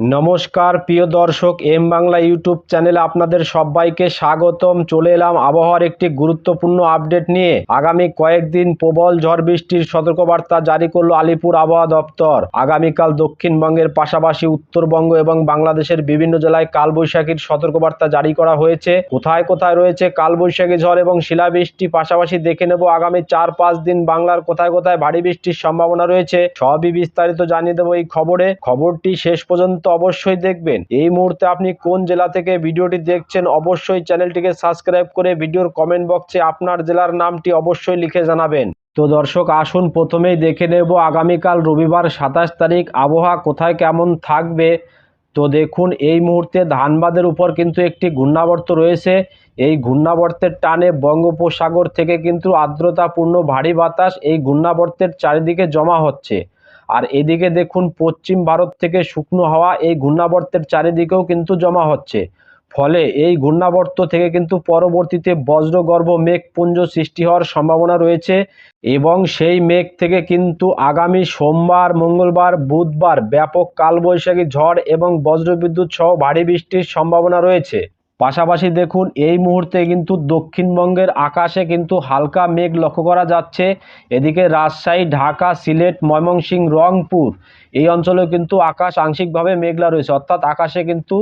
নমস্কার, প্রিয় দর্শক, এম বাংলা ইউটিউব চ্যানেলে আপনাদের সবাইকে স্বাগতম। চলে এলাম আবহাওয়ার একটি গুরুত্বপূর্ণ আপডেট নিয়ে। আগামী কয়েকদিন প্রবল ঝড় বৃষ্টির সতর্কবার্তা জারি করল আলিপুর আবহাওয়া দপ্তর। আগামীকাল দক্ষিণবঙ্গের পাশাপাশি উত্তরবঙ্গ এবং বাংলাদেশের বিভিন্ন জেলায় কালবৈশাখীর সতর্কবার্তা জারি করা হয়েছে। কোথায় কোথায় রয়েছে কালবৈশাখী ঝড় এবং শিলাবৃষ্টি পাশাপাশি দেখে নেব আগামী চার পাঁচ দিন বাংলার কোথায় কোথায় ভারী বৃষ্টির সম্ভাবনা রয়েছে। সবই বিস্তারিত জানিয়ে দেবো এই খবরে। খবরটি শেষ পর্যন্ত অবশ্যই দেখবেন। এই মুহূর্তে আপনি কোন জেলা থেকে ভিডিওটি দেখছেন, অবশ্যই চ্যানেলটিকে সাবস্ক্রাইব করে ভিডিওর কমেন্ট বক্সে আপনার জেলার নামটি অবশ্যই লিখে জানাবেন। তো দর্শক, আসুন প্রথমেই দেখে নেব আগামীকাল রবিবার সাতাশ তারিখ আবহাওয়া কোথায় কেমন থাকবে। তো দেখুন, এই মুহূর্তে ধানবাদের উপর কিন্তু একটি ঘূর্ণাবর্ত রয়েছে। এই ঘূর্ণাবর্তের টানে বঙ্গোপসাগর থেকে কিন্তু আর্দ্রতাপূর্ণ ভারী বাতাস এই ঘূর্ণাবর্তের চারিদিকে জমা হচ্ছে। আর এদিকে দেখুন, পশ্চিম ভারত থেকে শুকনো হাওয়া এই ঘূর্ণাবর্তের চারিদিকেও কিন্তু জমা হচ্ছে। ফলে এই ঘূর্ণাবর্ত থেকে কিন্তু পরবর্তীতে বজ্রগর্ভ মেঘপুঞ্জ সৃষ্টি হওয়ার সম্ভাবনা রয়েছে এবং সেই মেঘ থেকে কিন্তু আগামী সোমবার, মঙ্গলবার, বুধবার ব্যাপক কালবৈশাখী ঝড় এবং বজ্রবিদ্যুৎ সহ ভারী বৃষ্টির সম্ভাবনা রয়েছে। পাশাপাশি দেখুন, এই মুহূর্তে কিন্তু দক্ষিণবঙ্গের আকাশে কিন্তু হালকা মেঘ লক্ষ্য করা যাচ্ছে। এদিকে রাজশাহী, ঢাকা, সিলেট, ময়মনসিংহ, রংপুর, এই অঞ্চলে কিন্তু আকাশ আংশিকভাবে মেঘলা রয়েছে। অর্থাৎ আকাশে কিন্তু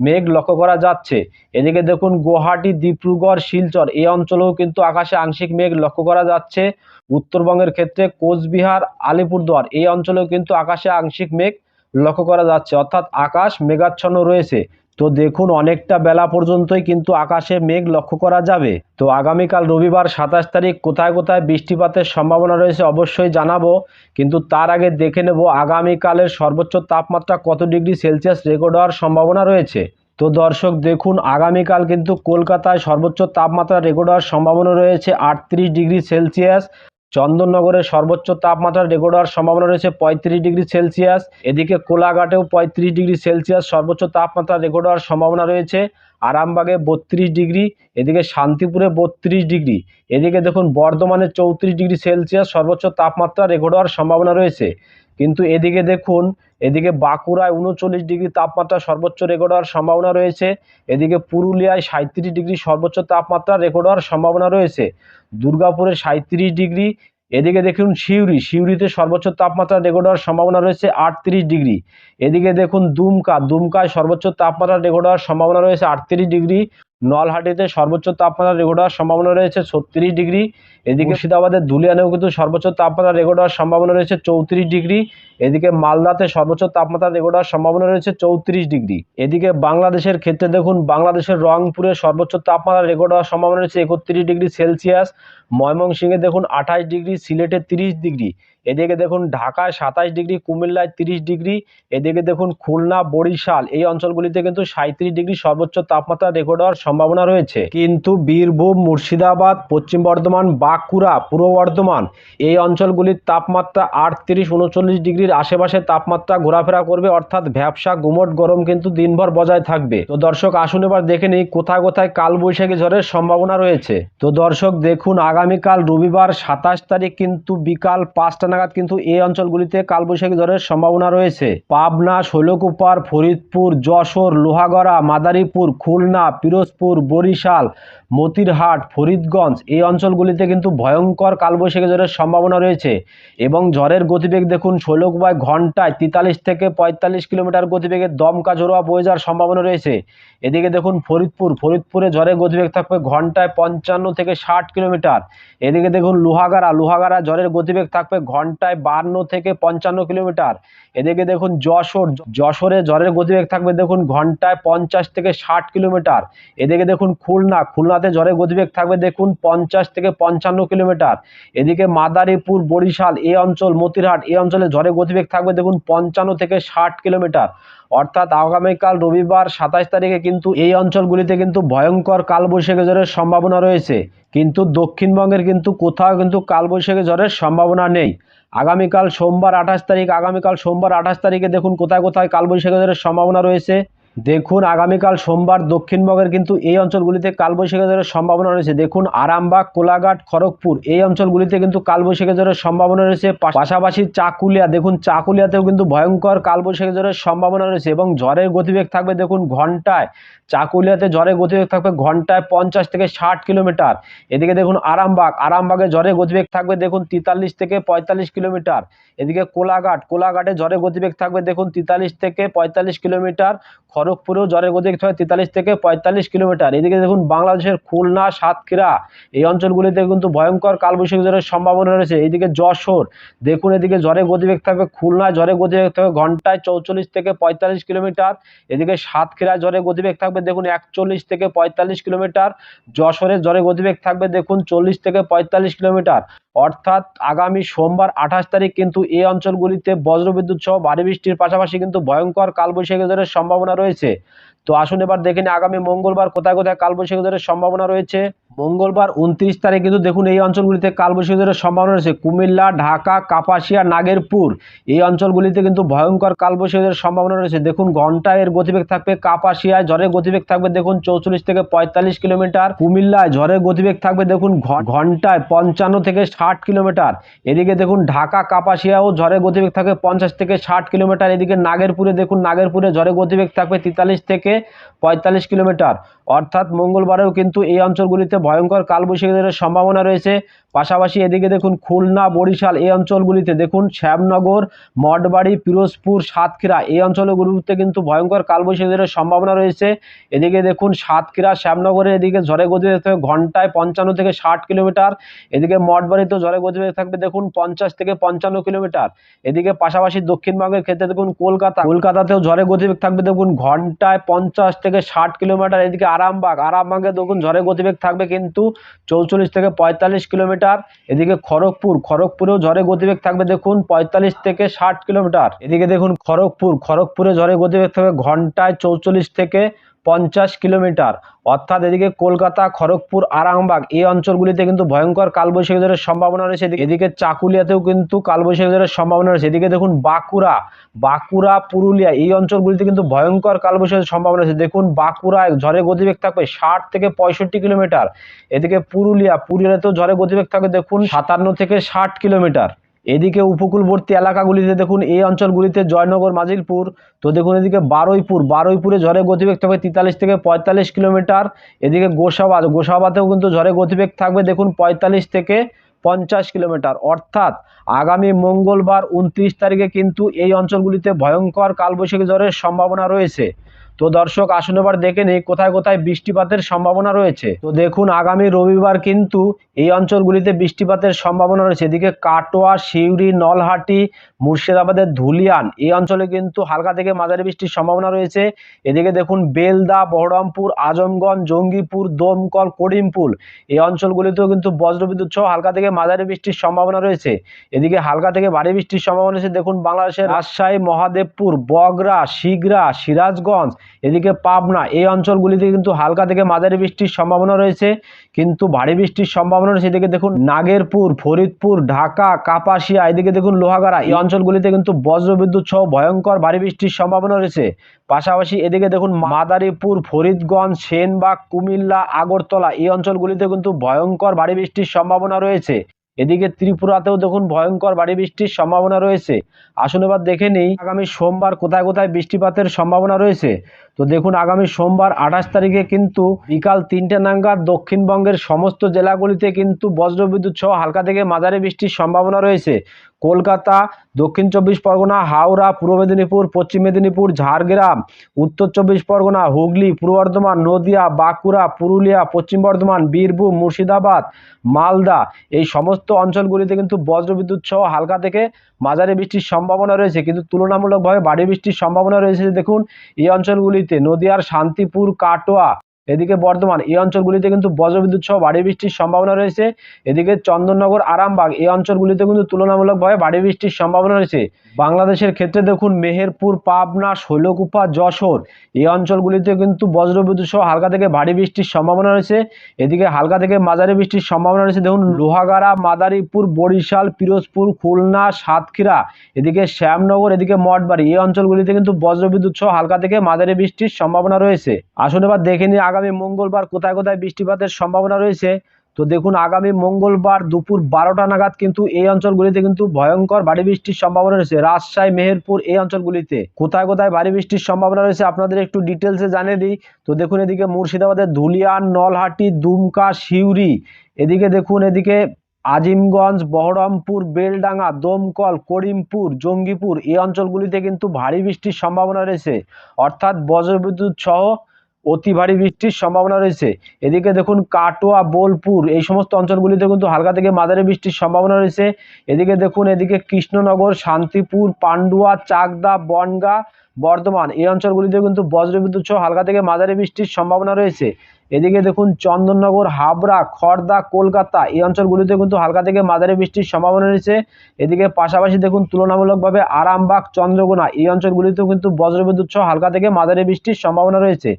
মেঘ লক্ষ্য করা যাচ্ছে। এদিকে দেখুন, গুয়াহাটি, ডিব্রুগড়, শিলচর, এই অঞ্চলেও কিন্তু আকাশে আংশিক মেঘ লক্ষ্য করা যাচ্ছে। উত্তরবঙ্গের ক্ষেত্রে কোচবিহার, আলিপুরদুয়ার, এই অঞ্চলেও কিন্তু আকাশে আংশিক মেঘ লক্ষ্য করা যাচ্ছে। অর্থাৎ আকাশ মেঘাচ্ছন্ন রয়েছে। তো দেখুন, অনেকটা বেলা পর্যন্তই কিন্তু আকাশে মেঘ লক্ষ্য করা যাবে। তো আগামীকাল রবিবার সাতাশ তারিখ কোথায় কোথায় বৃষ্টিপাতের সম্ভাবনা রয়েছে অবশ্যই জানাব। কিন্তু তার আগে দেখে নেব আগামীকালের সর্বোচ্চ তাপমাত্রা কত ডিগ্রি সেলসিয়াস রেকর্ড হওয়ার সম্ভাবনা রয়েছে। তো দর্শক, দেখুন, আগামীকাল কিন্তু কলকাতায় সর্বোচ্চ তাপমাত্রা রেকর্ড হওয়ার সম্ভাবনা রয়েছে আটত্রিশ ডিগ্রি সেলসিয়াস। চন্দননগরের সর্বোচ্চ তাপমাত্রা রেকর্ড হওয়ার সম্ভাবনা রয়েছে পঁয়ত্রিশ ডিগ্রি সেলসিয়াস। এদিকে কোলাঘাটেও পঁয়ত্রিশ ডিগ্রি সেলসিয়াস সর্বোচ্চ তাপমাত্রা রেকর্ড হওয়ার সম্ভাবনা রয়েছে। আরামবাগে বত্রিশ ডিগ্রি, এদিকে শান্তিপুরে বত্রিশ ডিগ্রি, এদিকে দেখুন বর্ধমানে চৌত্রিশ ডিগ্রি সেলসিয়াস সর্বোচ্চ তাপমাত্রা রেকর্ড হওয়ার সম্ভাবনা রয়েছে। কিন্তু এদিকে দেখুন, এদিকে বাঁকুড়ায় উনচল্লিশ ডিগ্রি তাপমাত্রা সর্বোচ্চ রেকর্ড হওয়ার সম্ভাবনা রয়েছে। এদিকে পুরুলিয়ায় সাঁত্রিশ ডিগ্রি সর্বোচ্চ তাপমাত্রা রেকর্ড হওয়ার সম্ভাবনা রয়েছে। দুর্গাপুরে সাঁত্রিশ ডিগ্রি, এদিকে দেখুন সিউড়ি, সিউড়িতে সর্বোচ্চ তাপমাত্রা রেকর্ড হওয়ার সম্ভাবনা রয়েছে আটত্রিশ ডিগ্রি। এদিকে দেখুন দুমকা, দুমকায় সর্বোচ্চ তাপমাত্রা রেকর্ড হওয়ার সম্ভাবনা রয়েছে আটত্রিশ ডিগ্রি। নলহাটিতে সর্বোচ্চ তাপমাত্রা রেকর্ড হওয়ার সম্ভাবনা রয়েছে ছত্রিশ ডিগ্রি। এদিকে মুর্শিদাবাদের ধুলিয়ানেও কিন্তু সর্বোচ্চ তাপমাত্রা রেকর্ড হওয়ার সম্ভাবনা রয়েছে চৌত্রিশ ডিগ্রি। এদিকে মালদাতে সর্বোচ্চ তাপমাত্রা রেকর্ড হওয়ার সম্ভাবনা রয়েছে চৌত্রিশ ডিগ্রি। এদিকে বাংলাদেশের ক্ষেত্রে দেখুন, বাংলাদেশের রংপুরে সর্বোচ্চ তাপমাত্রা রেকর্ড হওয়ার সম্ভাবনা রয়েছে একত্রিশ ডিগ্রি সেলসিয়াস। ময়মনসিংহে দেখুন, আঠাশ ডিগ্রি, সিলেটে তিরিশ ডিগ্রি। এদিকে দেখুন, ঢাকায় সাতাশ ডিগ্রি, কুমিল্লায় তিরিশ ডিগ্রি। এদিকে দেখুন, খুলনা, বরিশাল এই অঞ্চলগুলিতে কিন্তু সাঁত্রিশ ডিগ্রি সর্বোচ্চ তাপমাত্রা রেকর্ড হওয়ার সম্ভাবনা রয়েছে। কিন্তু বীরভূম, মুর্শিদাবাদ, পশ্চিম বর্ধমান বাঁকুড়া, পূর্ব বর্ধমান। এই অঞ্চলগুলির তাপমাত্রা আটত্রিশ, উনচল্লিশ ডিগ্রির আশেপাশে তাপমাত্রা ঘোরাফেরা করবে, অর্থাৎ ভ্যাবসা, গুমট, গরম কিন্তু দিনভর বজায় থাকবে। তো দর্শক, আসুন এবার দেখে নিই, কোথায় কোথায় কালবৈশাখী ঝড়ের সম্ভাবনা রয়েছে। তো দর্শক, দেখুন, আগামীকাল রবিবার সাতাশ তারিখ কিন্তু বিকাল পাঁচটা নাগাদ কিন্তু এই অঞ্চলগুলিতে কালবৈশাখী ঝড়ের সম্ভাবনা রয়েছে। পাবনা, শৈলকুপার, ফরিদপুর, যশোর, লোহাগড়া, মাদারীপুর, খুলনা, পিরোজপুর, বরিশাল, মতিরহাট, ফরিদগঞ্জ এই অঞ্চলগুলিতে কিন্তু ভয়ঙ্কর কালবৈশাখী ঝড়ের সম্ভাবনা রয়েছে এবং ঝড়ের গতিবেগ দেখুন শৈলকুপায় ঘন্টায় তেতাল্লিশ থেকে পঁয়তাল্লিশ কিলোমিটার গতিবেগে দমকা জোড়া বয়ে যাওয়ার সম্ভাবনা রয়েছে। এদিকে দেখুন ফরিদপুর, ফরিদপুরে ঝড়ের গতিবেগ থাকবে ঘন্টায় পঞ্চান্ন থেকে ষাট কিলোমিটার। এদিকে দেখুন লোহাগাড়া লোহাগাড়া ঝড়ের গতিবেগ থাকবে ঘন্টায় বান্ন থেকে পঞ্চান্ন কিলোমিটার। এদিকে দেখুন যশোর, যশোরে ঝড়ের গতিবেগ থাকবে দেখুন ঘন্টায় পঞ্চাশ থেকে ষাট কিলোমিটার। এদিকে দেখুন খুলনা, খুলনাতে ঝড়ের গতিবেগ থাকবে দেখুন পঞ্চাশ থেকে পঞ্চান্ন কিলোমিটার। এদিকে মাদারীপুর, বরিশাল এ অঞ্চল, মতিরহাট এ অঞ্চলে ঝড়ের গতিবেগ থাকবে দেখুন পঞ্চান্ন থেকে ষাট কিলোমিটার। অর্থাৎ আগামীকাল রবিবার সাতাশ তারিখে কিন্তু এই অঞ্চলগুলিতে কিন্তু ভয়ঙ্কর কালবৈশাখী ঝড়ের সম্ভাবনা রয়েছে। কিন্তু দক্ষিণবঙ্গের কিন্তু কোথাও কিন্তু কালবৈশাখী ঝড়ের সম্ভাবনা নেই। আগামীকাল সোমবার আঠাশ তারিখ আগামীকাল সোমবার আঠাশ তারিখে দেখুন কোথায় কোথায় কালবৈশাখীদের সম্ভাবনা রয়েছে। দেখুন, আগামীকাল সোমবার দক্ষিণবঙ্গের কিন্তু এই অঞ্চলগুলিতে কালবৈশাখী ঝড়ের সম্ভাবনা রয়েছে। দেখুন, আরামবাগ, কোলাঘাট, খড়গপুর এই অঞ্চলগুলিতে কিন্তু কালবৈশাখী ঝড়ের সম্ভাবনা রয়েছে। পাশাপাশি চাকুলিয়া, দেখুন, চাকুলিয়াতেও কিন্তু ভয়ঙ্কর কালবৈশাখী ঝড়ের সম্ভাবনা রয়েছে এবং ঝড়ের গতিবেগ থাকবে, দেখুন, ঘন্টায়। চাকুলিয়াতে ঝড়ের গতিবেগ থাকবে ঘন্টায় পঞ্চাশ থেকে ষাট কিলোমিটার। এদিকে দেখুন, আরামবাগ, আরামবাগে ঝড়ের গতিবেগ থাকবে, দেখুন, তেতাল্লিশ থেকে পঁয়তাল্লিশ কিলোমিটার। এদিকে কোলাঘাট, কোলাঘাটে ঝড়ের গতিবেগ থাকবে, দেখুন, তেতাল্লিশ থেকে পঁয়তাল্লিশ কিলোমিটার। খড়গপুরেও ঝড়ের গতিবেগ থাকবে তেতাল্লিশ থেকে পঁয়তাল্লিশ কিলোমিটার। এদিকে দেখুন বাংলাদেশের খুলনা, সাতক্ষীরা, এই অঞ্চলগুলিতে কিন্তু ভয়ঙ্কর কালবৈশাখী ঝড়ের সম্ভাবনা রয়েছে। এইদিকে যশোর, দেখুন এদিকে ঝড়ের গতিবেগ থাকবে খুলনায় ঝড়ের গতিবেগ থাকবে ঘন্টায় চৌচল্লিশ থেকে পঁয়তাল্লিশ কিলোমিটার। এদিকে সাতক্ষীরায় ঝড়ের গতিবেগ থাকবে, দেখুন একচল্লিশ থেকে পঁয়তাল্লিশ কিলোমিটার। যশোরের ঝড়ের গতিবেগ থাকবে, দেখুন চল্লিশ থেকে পঁয়তাল্লিশ কিলোমিটার। অর্থাৎ আগামী সোমবার আঠাশ তারিখ কিন্তু এই অঞ্চলগুলিতে বজ্রবিদ্যুৎ সহ ভারী বৃষ্টির পাশাপাশি কিন্তু ভয়ঙ্কর কালবৈশাখী ঝড়ের সম্ভাবনা রয়েছে। তো আসুন এবার দেখে নিই আগামী মঙ্গলবার কোথায় কোথায় কালবৈশাখী ঝড়ের সম্ভাবনা রয়েছে। মঙ্গলবার উনত্রিশ তারিখ কিন্তু দেখুন এই অঞ্চলগুলিতে কালবৈশাখী ঝড়ের সম্ভাবনা রয়েছে। কুমিল্লা, ঢাকা, কাপাসিয়া, নাগেরপুর এই অঞ্চলগুলিতে কিন্তু ভয়ঙ্কর কালবৈশাখী ঝড়ের সম্ভাবনা রয়েছে। দেখুন ঘন্টায় এর গতিবেগ থাকবে কাপাসিয়ায়, ঝড়ের গতিবেগ থাকবে দেখুন চৌচল্লিশ থেকে পঁয়তাল্লিশ কিলোমিটার। কুমিল্লায় ঝড়ের গতিবেগ থাকবে দেখুন ঘন্টায় পঞ্চান্ন থেকে ষাট কিলোমিটার। এদিকে দেখুন ঢাকা কাপাসিয়াও ঝড়ের গতিবেগ থাকবে পঞ্চাশ থেকে ষাট কিলোমিটার। এদিকে নাগেরপুরে দেখুন নাগেরপুরে ঝড়ের গতিবেগ থাকবে তেতাল্লিশ থেকে পঁয়তাল্লিশ কিলোমিটার। অর্থাৎ মঙ্গলবারেও কিন্তু এই অঞ্চলগুলিতে ভয়ঙ্কর কালবৈশাখীদের সম্ভাবনা রয়েছে। পাশাপাশি এদিকে দেখুন খুলনা, বরিশাল এই অঞ্চলগুলিতে দেখুন শ্যামনগর, মঠবাড়ি, পিরোজপুর, সাতক্ষীরা এই অঞ্চলগুলিতে কিন্তু ভয়ঙ্কর কালবৈশাখী ঝড়ের সম্ভাবনা রয়েছে। এদিকে দেখুন সাতক্ষীরা, শ্যামনগরের এদিকে ঝড়ের গতিবেগ থাকবে ঘন্টায় পঞ্চান্ন থেকে ষাট কিলোমিটার। এদিকে মঠবাড়িতেও ঝড়ের গতিবেগ থাকবে। দেখুন, পঞ্চাশ থেকে পঞ্চান্ন কিলোমিটার। এদিকে পাশাপাশি দক্ষিণবঙ্গের ক্ষেত্রে দেখুন, কলকাতা। কলকাতাতেও ঝড়ের গতিবেগ থাকবে, দেখুন, ঘন্টায় পঞ্চাশ থেকে ষাট কিলোমিটার। এদিকে আরামবাগ। আরামবাগে দেখুন ঝড়ের গতিবেগ থাকবে কিন্তু চৌচল্লিশ থেকে পঁয়তাল্লিশ কিলোমিটার। এদিকে খড়গপুর। খড়গপুরেও ঝড়ের গতিবেগ থাকবে, দেখুন, পঁয়তাল্লিশ থেকে ষাট কিলোমিটার। এদিকে দেখুন, খড়গপুর। খড়গপুরে ঝড়ের গতিবেগ থাকবে ঘন্টায় চৌচল্লিশ থেকে পঞ্চাশ কিলোমিটার। অর্থাৎ এদিকে কলকাতা, খড়গপুর, আরামবাগ এই অঞ্চলগুলিতে কিন্তু ভয়ঙ্কর কালবৈশাখী ঝড়ের সম্ভাবনা রয়েছে। এদিকে- চাকুলিয়াতেও কিন্তু কালবৈশাখী ঝড়ের সম্ভাবনা রয়েছে। এদিকে দেখুন বাঁকুড়া। বাঁকুড়া, পুরুলিয়া এই অঞ্চলগুলিতে কিন্তু ভয়ঙ্কর কালবৈশাখীর সম্ভাবনা রয়েছে। দেখুন বাঁকুড়ায় ঝড়ের গতিবেগ থাকবে ষাট থেকে পঁয়ষট্টি কিলোমিটার। এদিকে পুরুলিয়া, পুরুলিয়াতেও ঝড়ের গতিবেগ থাকবে দেখুন সাতান্ন থেকে ষাট কিলোমিটার। এদিকে উপকূলবর্তী এলাকাগুলিতে দেখুন, এই অঞ্চলগুলিতে জয়নগর, মাজিলপুর, তো দেখুন এদিকে বারুইপুর, বারুইপুরে ঝড়ের গতিবেগ থাকবে তেতাল্লিশ থেকে পঁয়তাল্লিশ কিলোমিটার। এদিকে গোসাবাদ, গোসাবাদেও কিন্তু ঝড়ের গতিবেগ থাকবে দেখুন, পঁয়তাল্লিশ থেকে পঞ্চাশ কিলোমিটার। অর্থাৎ আগামী মঙ্গলবার উনত্রিশ তারিখে কিন্তু এই অঞ্চলগুলিতে ভয়ঙ্কর কালবৈশাখী ঝড়ের সম্ভাবনা রয়েছে। তো দর্শক, আসুন এবার দেখে নিই কোথায় কোথায় বৃষ্টিপাতের সম্ভাবনা রয়েছে। তো দেখুন, আগামী রবিবার কিন্তু এই অঞ্চলগুলিতে বৃষ্টিপাতের সম্ভাবনা রয়েছে। এদিকে কাটোয়া, সিউড়ি, নলহাটি মুর্শিদাবাদের ধুলিয়ান। এই অঞ্চলে কিন্তু হালকা থেকে মাঝারি বৃষ্টির সম্ভাবনা রয়েছে। এদিকে দেখুন, বেলদা, বহরমপুর, আজমগঞ্জ, জঙ্গিপুর, দমকল, করিমপুর এই অঞ্চলগুলিতেও কিন্তু বজ্রবিদ্যুৎ সহ হালকা থেকে মাঝারি বৃষ্টির সম্ভাবনা রয়েছে। এদিকে হালকা থেকে ভারী বৃষ্টির সম্ভাবনা রয়েছে। দেখুন, বাংলাদেশের রাজশাহী, মহাদেবপুর বগরা শিগরা, সিরাজগঞ্জ, এদিকে পাবনা এই অঞ্চলগুলিতে কিন্তু হালকা থেকে মাঝারি বৃষ্টির সম্ভাবনা রয়েছে। কিন্তু ভারী বৃষ্টির সম্ভাবনা রয়েছে। এদিকে দেখুন, নাগেরপুর, ফরিদপুর, ঢাকা, কাপাসিয়া, এদিকে দেখুন, লোহাগাড়া এই অঞ্চলগুলিতে কিন্তু বজ্রবিদ্যুৎ সহ ভয়ঙ্কর ভারী বৃষ্টির সম্ভাবনা রয়েছে। পাশাপাশি এদিকে দেখুন, মাদারীপুর, ফরিদগঞ্জ, সেনবাগ, কুমিল্লা, আগরতলা এই অঞ্চলগুলিতে কিন্তু ভয়ঙ্কর ভারী বৃষ্টির সম্ভাবনা রয়েছে। এদিকে ত্রিপুরাতেও দেখুন, ভয়ঙ্কর ভারী বৃষ্টির সম্ভাবনা রয়েছে। আসুন এবার দেখে নেই, আগামী সোমবার কোথায় কোথায় বৃষ্টিপাতের সম্ভাবনা রয়েছে। তো দেখুন, আগামী সোমবার আঠাশ তারিখে কিন্তু বিকাল তিনটে নাগাদ দক্ষিণবঙ্গের সমস্ত জেলাগুলিতে কিন্তু বজ্রবিদ্যুৎ সহ হালকা থেকে মাঝারি বৃষ্টির সম্ভাবনা রয়েছে। কলকাতা, দক্ষিণ চব্বিশ পরগনা, হাওড়া, পূর্ব মেদিনীপুর, পশ্চিম মেদিনীপুর, ঝাড়গ্রাম, উত্তর চব্বিশ পরগনা, হুগলি, পূর্ব বর্ধমান, নদিয়া, বাঁকুড়া, পুরুলিয়া, পশ্চিম বর্ধমান, বীরভূম, মুর্শিদাবাদ, মালদা এই সমস্ত অঞ্চলগুলিতে কিন্তু বজ্রবিদ্যুৎ সহ হালকা থেকে মাঝারি বৃষ্টির সম্ভাবনা রয়েছে। কিন্তু তুলনামূলকভাবে ভারী বৃষ্টির সম্ভাবনা রয়েছে। দেখুন, এই অঞ্চলগুলিতে নদিয়ার শান্তিপুর, কাটোয়া এদিকে বর্ধমান, এই অঞ্চলগুলিতে কিন্তু বজ্রবিদ্যুৎ সহ ভারী বৃষ্টির সম্ভাবনা রয়েছে। এদিকে চন্দননগর, আরামবাগ, এই অঞ্চলগুলিতে কিন্তু তুলনামূলকভাবে ভারী বৃষ্টির সম্ভাবনা রয়েছে। বাংলাদেশের ক্ষেত্রে দেখুন, মেহেরপুর, পাবনা, শৈলকুপা, যশোর, এই অঞ্চলগুলিতে কিন্তু বজ্রবিদ্যুৎ সহ হালকা থেকে ভারী বৃষ্টির সম্ভাবনা রয়েছে। এদিকে হালকা থেকে মাঝারি বৃষ্টির সম্ভাবনা রয়েছে। দেখুন, লোহাগাড়া, মাদারীপুর, বরিশাল, পিরোজপুর, খুলনা, সাতক্ষীরা, এদিকে শ্যামনগর, এদিকে মঠবাড়ি, এই অঞ্চলগুলিতে কিন্তু বজ্রবিদ্যুৎ সহ হালকা থেকে মাঝারি বৃষ্টির সম্ভাবনা রয়েছে। আসুন এবার দেখে নিই আগামী মঙ্গলবার কোথায় কোথায় বৃষ্টিপাতের সম্ভাবনা রয়েছে, তো দেখুন আগামী মঙ্গলবার দুপুর বারোটা নাগাদ কিন্তু এই অঞ্চলগুলিতে কিন্তু ভয়ঙ্কর ভারী বৃষ্টির সম্ভাবনা রয়েছে। রাজশাহী, মেহেরপুর এই অঞ্চলগুলিতে কোথায় কোথায় ভারী বৃষ্টির সম্ভাবনা রয়েছে আপনাদের একটু ডিটেলসে জানিয়ে দিই। তো দেখুন এদিকে মুর্শিদাবাদের ধুলিয়ান, নলহাটি, দুমকা, সিউড়ি, এদিকে দেখুন এদিকে আজিমগঞ্জ, বহরমপুর, বেলডাঙ্গা, দমকল, করিমপুর, জঙ্গিপুর এই অঞ্চলগুলিতে কিন্তু ভারী বৃষ্টির সম্ভাবনা রয়েছে। অর্থাৎ বজ্রবিদ্যুৎ সহ অতি ভারী বৃষ্টির সম্ভাবনা রয়েছে। এদিকে দেখুন কাটোয়া, বোলপুর এই সমস্ত অঞ্চলগুলিতে কিন্তু হালকা থেকে মাঝারি বৃষ্টির সম্ভাবনা রয়েছে। এদিকে দেখুন এদিকে কৃষ্ণনগর, শান্তিপুর, পান্ডুয়া, চাকদা, বনগা, বর্ধমান এই অঞ্চলগুলিতে কিন্তু বজ্রবিদ্যুৎ সহ হালকা থেকে মাঝারি বৃষ্টির সম্ভাবনা রয়েছে। এদিকে দেখুন, চন্দননগর, হাবড়া খড়দা কলকাতা এই অঞ্চলগুলিতে কিন্তু হালকা থেকে মাঝারি বৃষ্টির সম্ভাবনা রয়েছে। এদিকে পাশাপাশি দেখুন, তুলনামূলকভাবে আরামবাগ, চন্দ্রকোনা এই অঞ্চলগুলিতেও কিন্তু বজ্রবিদ্যুৎ সহ হালকা থেকে মাঝারি বৃষ্টির সম্ভাবনা রয়েছে।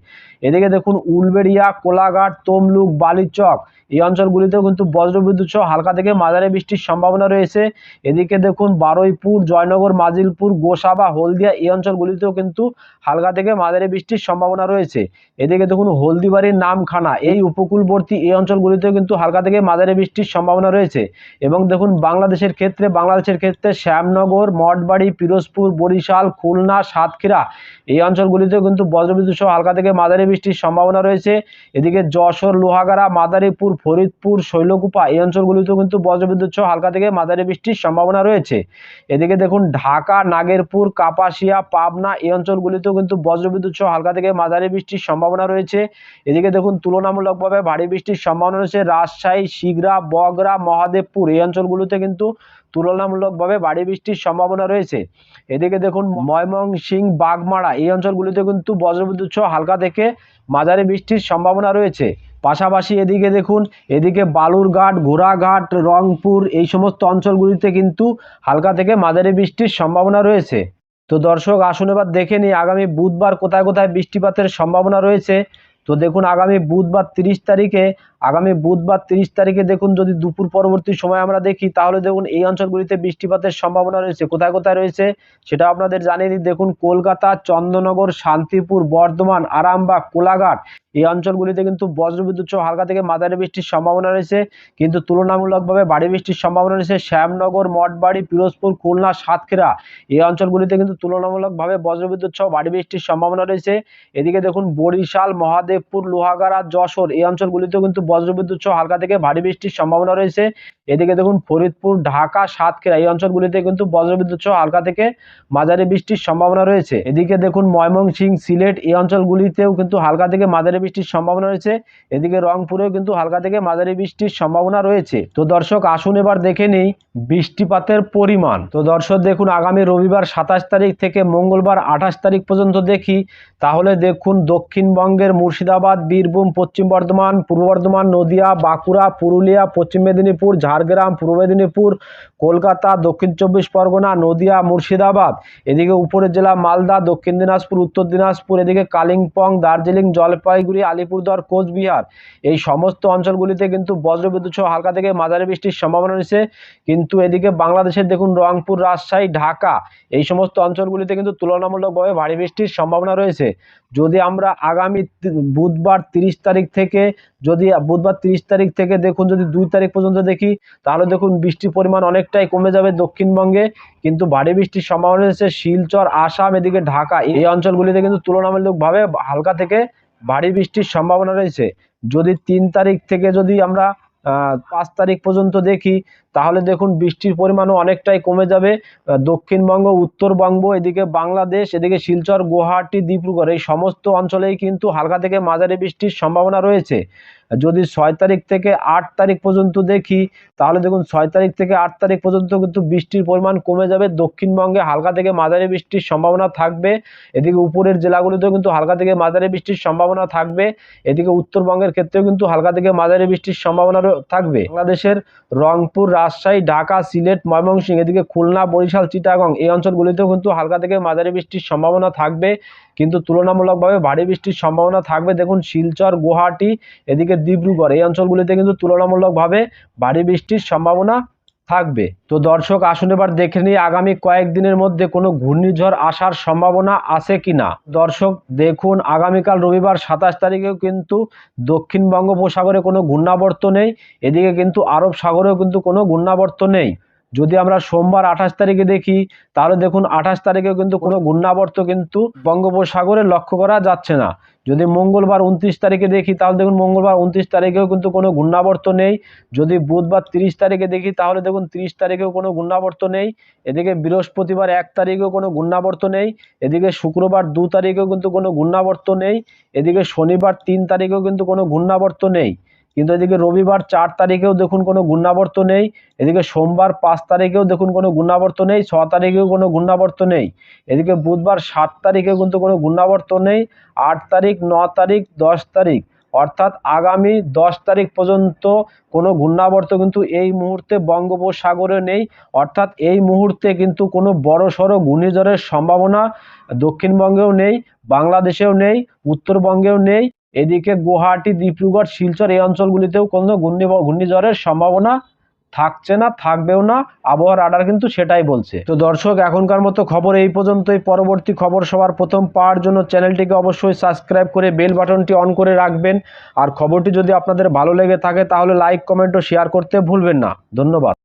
এদিকে দেখুন, উলবেড়িয়া, কোলাঘাট, তমলুক, বালিচক এই অঞ্চলগুলিতেও কিন্তু বজ্রবিদ্যুৎ সহ হালকা থেকে মাঝারি বৃষ্টির সম্ভাবনা রয়েছে। এদিকে দেখুন, বারুইপুর, জয়নগর, মাজিলপুর, গোসাবা, হলদিয়া এই অঞ্চলগুলিতেও কিন্তু হালকা থেকে মাঝারি বৃষ্টির সম্ভাবনা রয়েছে। এদিকে দেখুন, হলদিবাড়ির নামখানা এই উপকূলবর্তী এই অঞ্চলগুলিতেও কিন্তু হালকা থেকে মাঝারি বৃষ্টির সম্ভাবনা রয়েছে। এবং দেখুন, বাংলাদেশের ক্ষেত্রে বাংলাদেশের ক্ষেত্রে শ্যামনগর, মঠবাড়ি, পিরোজপুর, বরিশাল, খুলনা, সাতক্ষীরা এই অঞ্চলগুলিতেও কিন্তু বজ্রবিদ্যুৎ সহ হালকা থেকে মাঝারি বৃষ্টির সম্ভাবনা রয়েছে। এদিকে যশোর, লোহাগাড়া, মাদারীপুর ফরিদপুর শৈলকুপা এই অঞ্চলগুলিতেও কিন্তু বজ্রবিদ্যুৎ সহ হালকা থেকে মাঝারি বৃষ্টির সম্ভাবনা রয়েছে। এদিকে দেখুন, ঢাকা, নাগেরপুর, কাপাসিয়া, পাবনা এই অঞ্চলগুলিতেও কিন্তু বজ্রবিদ্যুৎ সহ হালকা থেকে মাঝারি বৃষ্টির সম্ভাবনা রয়েছে। এদিকে দেখুন, তুলনামূলকভাবে ভারী বৃষ্টির সম্ভাবনা রয়েছে রাজশাহী, শিগরা বগরা মহাদেবপুর এই অঞ্চলগুলিতে কিন্তু তুলনামূলকভাবে ভারী বৃষ্টির সম্ভাবনা রয়েছে। এদিকে দেখুন ময়মনসিং বাগমারা এই অঞ্চলগুলিতে কিন্তু বজ্রবিদ্যুৎ সহ হালকা থেকে মাঝারি বৃষ্টির সম্ভাবনা রয়েছে। পাশাপাশি এদিকে দেখুন, এদিকে বালুরঘাট, ঘোড়াঘাট, রংপুর এই সমস্ত অঞ্চলগুলিতে কিন্তু হালকা থেকে মাঝারি বৃষ্টির সম্ভাবনা রয়েছে। তো দর্শক, আসুন এবার দেখে নিই আগামী বুধবার কোথায় কোথায় বৃষ্টিপাতের সম্ভাবনা রয়েছে। তো দেখুন, আগামী বুধবার তিরিশ তারিখে, আগামী বুধবার তিরিশ তারিখে দেখুন, যদি দুপুর পরবর্তী সময় আমরা দেখি, তাহলে দেখুন এই অঞ্চলগুলিতে বৃষ্টিপাতের সম্ভাবনা রয়েছে। কোথায় কোথায় রয়েছে সেটা আপনাদের জানিয়ে দিই। দেখুন, কলকাতা, চন্দ্রনগর, শান্তিপুর, বর্ধমান, আরামবাগ, কোলাঘাট এই অঞ্চলগুলিতে কিন্তু বজ্রবিদ্যুৎ সহ হালকা থেকে মাঝারি বৃষ্টির সম্ভাবনা রয়েছে। কিন্তু তুলনামূলকভাবে ভারী বৃষ্টির সম্ভাবনা রয়েছে শ্যামনগর, মঠবাড়ি, পিরোজপুর, খুলনা, সাতক্ষীরা। এই অঞ্চলগুলিতে কিন্তু তুলনামূলকভাবে বজ্রবিদ্যুৎ সহ ভারী বৃষ্টির সম্ভাবনা রয়েছে। এদিকে দেখুন, বরিশাল, মহাদেবপুর, লোহাগাড়া, যশোর এই অঞ্চলগুলিতেও কিন্তু বজ্রবিদ্যুৎ সহ হালকা থেকে ভারী বৃষ্টির সম্ভাবনা রয়েছে। এদিকে দেখুন, ফরিদপুর, ঢাকা, সাতক্ষীরা এই অঞ্চলগুলিতে কিন্তু বজ্রবিদ্যুৎ সহ হালকা থেকে মাঝারি বৃষ্টির সম্ভাবনা রয়েছে। এদিকে দেখুন ময়মনসিং সিলেট এই অঞ্চলগুলিতেও কিন্তু হালকা থেকে মাঝারি বৃষ্টির সম্ভাবনা রয়েছে। এদিকে রংপুরেও কিন্তু হালকা থেকে মাঝারি বৃষ্টির সম্ভাবনা রয়েছে। তো দর্শক, আসুন এবার দেখে নেই বৃষ্টিপাতের পরিমাণ। তো দর্শক, দেখুন আগামী রবিবার সাতাশ তারিখ থেকে মঙ্গলবার আঠাশ তারিখ পর্যন্ত দেখি। তাহলে দেখুন দক্ষিণবঙ্গের মুর্শিদাবাদ, বীরভূম, পশ্চিম বর্ধমান, পূর্ব বর্ধমান, নদিয়া, বাঁকুড়া, পুরুলিয়া, পশ্চিম মেদিনীপুর, ঝাড়গ্রাম, পূর্ব মেদিনীপুর, কলকাতা, দক্ষিণ চব্বিশ পরগনা, নদিয়া, মুর্শিদাবাদ। এদিকে উপরের জেলা মালদা, দক্ষিণ দিনাজপুর, উত্তর দিনাজপুর, এদিকে কালিম্পং, দার্জিলিং, জলপাইগুড়ি আলিপুরদুয়ার, কোচবিহার এই সমস্ত অঞ্চলগুলিতে কিন্তু বজ্রবিদ্যুৎ সহ হালকা থেকে মাঝারি বৃষ্টির সম্ভাবনা রয়েছে। কিন্তু এদিকে বাংলাদেশের দেখুন রংপুর, রাজশাহী, ঢাকা এই সমস্ত অঞ্চলগুলিতে কিন্তু তুলনামূলকভাবে ভারী বৃষ্টির সম্ভাবনা রয়েছে। যদি আমরা আগামী বুধবার তিরিশ তারিখ থেকে যদি, বুধবার তিরিশ তারিখ থেকে দেখুন যদি দুই তারিখ পর্যন্ত দেখি, তাহলে দেখুন বৃষ্টির পরিমাণ অনেকটাই কমে যাবে দক্ষিণবঙ্গে। কিন্তু ভারী বৃষ্টির সম্ভাবনা রয়েছে শিলচর, আসাম, এদিকে ঢাকা। এই অঞ্চলগুলিতে কিন্তু তুলনামূলকভাবে হালকা থেকে ভারী বৃষ্টির সম্ভাবনা রয়েছে। যদি তিন তারিখ থেকে যদি আমরা পাঁচ তারিখ পর্যন্ত দেখি, তাহলে দেখুন বৃষ্টির পরিমাণও অনেকটাই কমে যাবে। দক্ষিণবঙ্গ, উত্তরবঙ্গ, এদিকে বাংলাদেশ, এদিকে শিলচর, গুয়াহাটি, ডিব্রুগড় এই সমস্ত অঞ্চলেই কিন্তু হালকা থেকে মাঝারি বৃষ্টির সম্ভাবনা রয়েছে। যদি ছয় তারিখ থেকে আট তারিখ পর্যন্ত দেখি, তাহলে দেখুন ছয় তারিখ থেকে আট তারিখ পর্যন্ত কিন্তু বৃষ্টির পরিমাণ কমে যাবে। দক্ষিণবঙ্গে হালকা থেকে মাঝারি বৃষ্টির সম্ভাবনা থাকবে। এদিকে উপরের জেলাগুলিতেও কিন্তু হালকা থেকে মাঝারি বৃষ্টির সম্ভাবনা থাকবে। এদিকে উত্তরবঙ্গের ক্ষেত্রেও কিন্তু হালকা থেকে মাঝারি বৃষ্টির সম্ভাবনা থাকবে। বাংলাদেশের রংপুর, রাজশাহী, ঢাকা, সিলেট, ময়মনসিংহ, এদিকে খুলনা, বরিশাল, চিটাগং এই অঞ্চলগুলিতেও কিন্তু হালকা থেকে মাঝারি বৃষ্টির সম্ভাবনা থাকবে। কিন্তু তুলনামূলকভাবে ভারী বৃষ্টির সম্ভাবনা থাকবে। দেখুন, শিলচর, গুয়াহাটি, এদিকে ডিব্রুগড়, এই অঞ্চলগুলিতে কিন্তু তুলনামূলকভাবে ভারী বৃষ্টির সম্ভাবনা থাকবে। তো দর্শক, আসুন এবার দেখে নিই আগামী কয়েকদিনের মধ্যে কোনো ঘূর্ণিঝড় আসার সম্ভাবনা আছে কিনা দর্শক, দেখুন, আগামীকাল রবিবার সাতাশ তারিখেও কিন্তু দক্ষিণ বঙ্গোপসাগরে কোনো ঘূর্ণাবর্ত নেই। এদিকে কিন্তু আরব সাগরেও কিন্তু কোনো ঘূর্ণাবর্ত নেই। যদি আমরা সোমবার আঠাশ তারিখে দেখি, তাহলে দেখুন আঠাশ তারিখেও কিন্তু কোনো ঘূর্ণাবর্ত কিন্তু বঙ্গোপসাগরে লক্ষ্য করা যাচ্ছে না। যদি মঙ্গলবার উনত্রিশ তারিখে দেখি, তাহলে দেখুন মঙ্গলবার উনত্রিশ তারিখেও কিন্তু কোনো ঘূর্ণাবর্ত নেই। যদি বুধবার তিরিশ তারিখে দেখি, তাহলে দেখুন তিরিশ তারিখেও কোনো ঘূর্ণাবর্ত নেই। এদিকে বৃহস্পতিবার এক তারিখেও কোনো ঘূর্ণাবর্ত নেই। এদিকে শুক্রবার দু তারিখেও কিন্তু কোনো ঘূর্ণাবর্ত নেই। এদিকে শনিবার তিন তারিখেও কিন্তু কোনো ঘূর্ণাবর্ত নেই। কিন্তু এদিকে রবিবার চার তারিখেও দেখুন কোনো ঘূর্ণাবর্ত নেই। এদিকে সোমবার পাঁচ তারিখেও দেখুন কোনো গুণাবর্ত নেই, ছ তারিখেও কোনো ঘূর্ণাবর্ত নেই। এদিকে বুধবার সাত তারিখেও কিন্তু কোনো ঘূর্ণাবর্ত নেই, আট তারিখ, ন তারিখ, দশ তারিখ। অর্থাৎ আগামী দশ তারিখ পর্যন্ত কোনো ঘূর্ণাবর্ত কিন্তু এই মুহূর্তে বঙ্গোপসাগরে নেই। অর্থাৎ এই মুহূর্তে কিন্তু কোনো বড় সড়ো ঘূর্ণিঝড়ের সম্ভাবনা দক্ষিণবঙ্গেও নেই, বাংলাদেশেও নেই, উত্তরবঙ্গেও নেই। এদিকে গুয়াহাটি, ডিব্রুগড়, শিলচর এই অঞ্চলগুলিতেও কোনো ঘূর্ণি ঘূর্ণিঝড়ের সম্ভাবনা থাকছে না, থাকবেও না। আবহাওয়ার রাডার কিন্তু সেটাই বলছে। তো দর্শক, এখনকার মতো খবর এই পর্যন্তই। পরবর্তী খবর সবার প্রথম পাওয়ার জন্য চ্যানেলটিকে অবশ্যই সাবস্ক্রাইব করে বেল বাটনটি অন করে রাখবেন। আর খবরটি যদি আপনাদের ভালো লেগে থাকে, তাহলে লাইক কমেন্ট ও শেয়ার করতে ভুলবেন না। ধন্যবাদ।